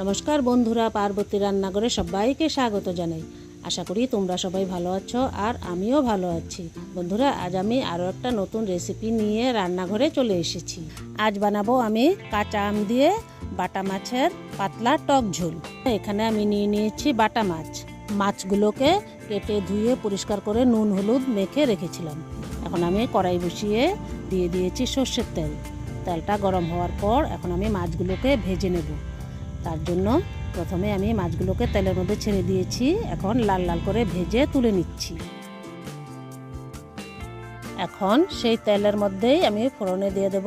নমস্কার বন্ধুরা, পার্বতী রান্নাঘরে সবাইকে স্বাগত জানাই। আশা করি তোমরা সবাই ভালো আছো আর আমিও ভালো আছি। বন্ধুরা, আজ আমি আরও একটা নতুন রেসিপি নিয়ে রান্নাঘরে চলে এসেছি। আজ বানাবো আমি কাঁচা আম দিয়ে বাটা মাছের পাতলা টক ঝোল। এখানে আমি নিয়ে নিয়েছি বাটা মাছ। মাছগুলোকে কেটে ধুয়ে পরিষ্কার করে নুন, হলুদ মেখে রেখেছিলাম। এখন আমি কড়াই বসিয়ে দিয়ে দিয়েছি সর্ষের তেল। তেলটা গরম হওয়ার পর এখন আমি মাছগুলোকে ভেজে নেব। তার জন্য প্রথমে আমি মাছগুলোকে তেলের মধ্যে ছেড়ে দিয়েছি। এখন লাল লাল করে ভেজে তুলে নিচ্ছি। এখন সেই তেলের মধ্যেই আমি ফোড়নে দিয়ে দেব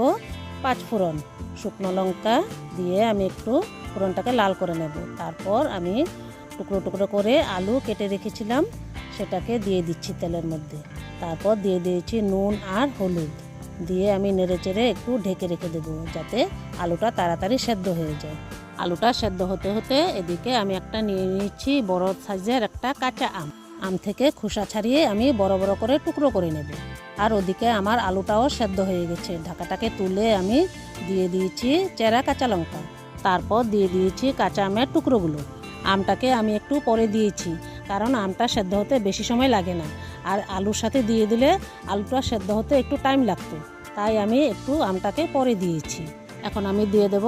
পাঁচ ফোড়ন। শুকনো লঙ্কা দিয়ে আমি একটু ফোড়নটাকে লাল করে নেব। তারপর আমি টুকরো টুকরো করে আলু কেটে রেখেছিলাম, সেটাকে দিয়ে দিচ্ছি তেলের মধ্যে। তারপর দিয়ে দিয়েছি নুন আর হলুদ। দিয়ে আমি নেড়ে চেড়ে একটু ঢেকে রেখে দেবো, যাতে আলুটা তাড়াতাড়ি সেদ্ধ হয়ে যায়। আলুটা সেদ্ধ হতে হতে এদিকে আমি একটা নিয়ে নিচ্ছি বড় সাইজের একটা কাঁচা আম। আম থেকে খোসা ছাড়িয়ে আমি বড় বড় করে টুকরো করে নেব। আর ওদিকে আমার আলুটাও সেদ্ধ হয়ে গেছে। ঢাকাটাকে তুলে আমি দিয়ে দিয়েছি চেরা কাঁচা লঙ্কা। তারপর দিয়ে দিয়েছি কাঁচা আমের টুকরোগুলো। আমটাকে আমি একটু পরে দিয়েছি, কারণ আমটা সেদ্ধ হতে বেশি সময় লাগে না। আর আলুর সাথে দিয়ে দিলে আলুটা সেদ্ধ হতে একটু টাইম লাগতো। তাই আমি একটু আমটাকে পরে দিয়েছি। এখন আমি দিয়ে দেব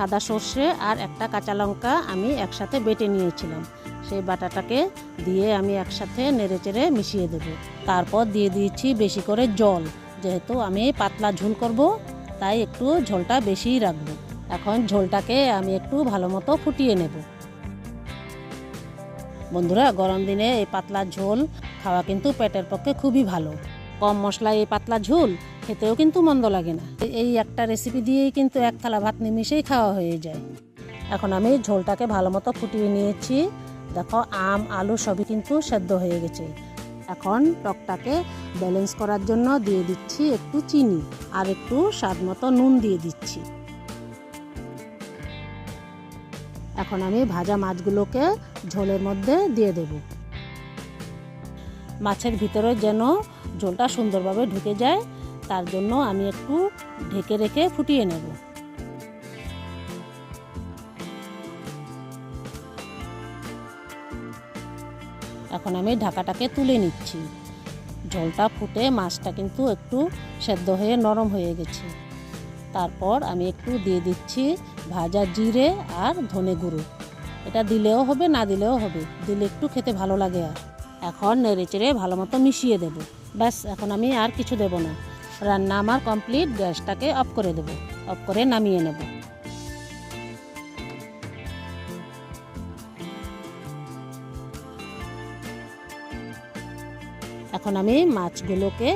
সাদা সর্ষে আর একটা কাঁচা লঙ্কা আমি একসাথে বেটে নিয়েছিলাম। সেই বাটাটাকে দিয়ে আমি একসাথে নেড়ে চেড়ে মিশিয়ে দেব। তারপর দিয়ে দিয়েছি বেশি করে জল। যেহেতু আমি পাতলা ঝোল করব, তাই একটু ঝোলটা বেশিই রাখব। এখন ঝোলটাকে আমি একটু ভালো মতো ফুটিয়ে নেব। বন্ধুরা, গরম দিনে এই পাতলা ঝোল খাওয়া কিন্তু পেটের পক্ষে খুবই ভালো। কম মশলায় এই পাতলা ঝোল খেতেও কিন্তু মন্দ লাগে না। এই একটা রেসিপি দিয়েই কিন্তু এক থালা ভাত নিমিশেই খাওয়া হয়ে যায়। এখন আমি ঝোলটাকে ভালো মতো ফুটিয়ে নিয়েছি। দেখো, আম, আলু সবই কিন্তু সেদ্ধ হয়ে গেছে। এখন টকটাকে ব্যালেন্স করার জন্য দিয়ে দিচ্ছি একটু চিনি আর একটু স্বাদ মতো নুন দিয়ে দিচ্ছি। এখন আমি ভাজা মাছগুলোকে ঝোলের মধ্যে দিয়ে দেব। মাছের ভিতরে যেন ঝোলটা সুন্দরভাবে ঢুকে যায় তার জন্য আমি একটু ঢেকে রেখে ফুটিয়ে নেব। এখন আমি ঢাকাটাকে তুলে নিচ্ছি। জলটা ফুটে মাছটা কিন্তু একটু সেদ্ধ হয়ে নরম হয়ে গেছে। তারপর আমি একটু দিয়ে দিচ্ছি ভাজা জিরে আর ধনে গুঁড়ো। এটা দিলেও হবে, না দিলেও হবে। দিলে একটু খেতে ভালো লাগে আর। এখন নেড়ে চেড়ে ভালো মতো মিশিয়ে দেব। ব্যাস, এখন আমি আর কিছু দেব না। রান্না আমার কমপ্লিট গ্যাসটাকে অফ করে দেব। অফ করে নামিয়ে নেব। এখন আমি মাছগুলোকে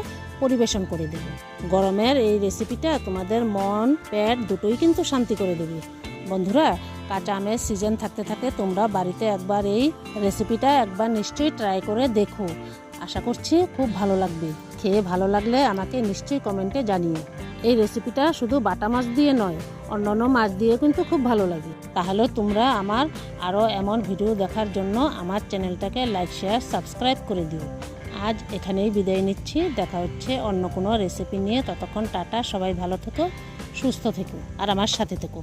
পরিবেশন করে দেব। গরমের এই রেসিপিটা তোমাদের মন, পেট দুটোই কিন্তু শান্তি করে দেবে। বন্ধুরা, কাঁচা আমের সিজন থাকতে থাকে তোমরা বাড়িতে একবার এই রেসিপিটা একবার নিশ্চয়ই ট্রাই করে দেখো। আশা করছি খুব ভালো লাগবে। খেয়ে ভালো লাগলে আমাকে নিশ্চয়ই কমেন্টে জানিও। এই রেসিপিটা শুধু বাটা মাছ দিয়ে নয়, অন্যান্য মাছ দিয়ে কিন্তু খুব ভালো লাগে। তাহলে তোমরা আমার আরও এমন ভিডিও দেখার জন্য আমার চ্যানেলটাকে লাইক শেয়ার সাবস্ক্রাইব করে দিও। আজ এখানেই বিদায় নিচ্ছি। দেখা হচ্ছে অন্য কোনো রেসিপি নিয়ে। ততক্ষণ টাটা, সবাই ভালো থেকো, সুস্থ থেকো, আর আমার সাথে থেকো।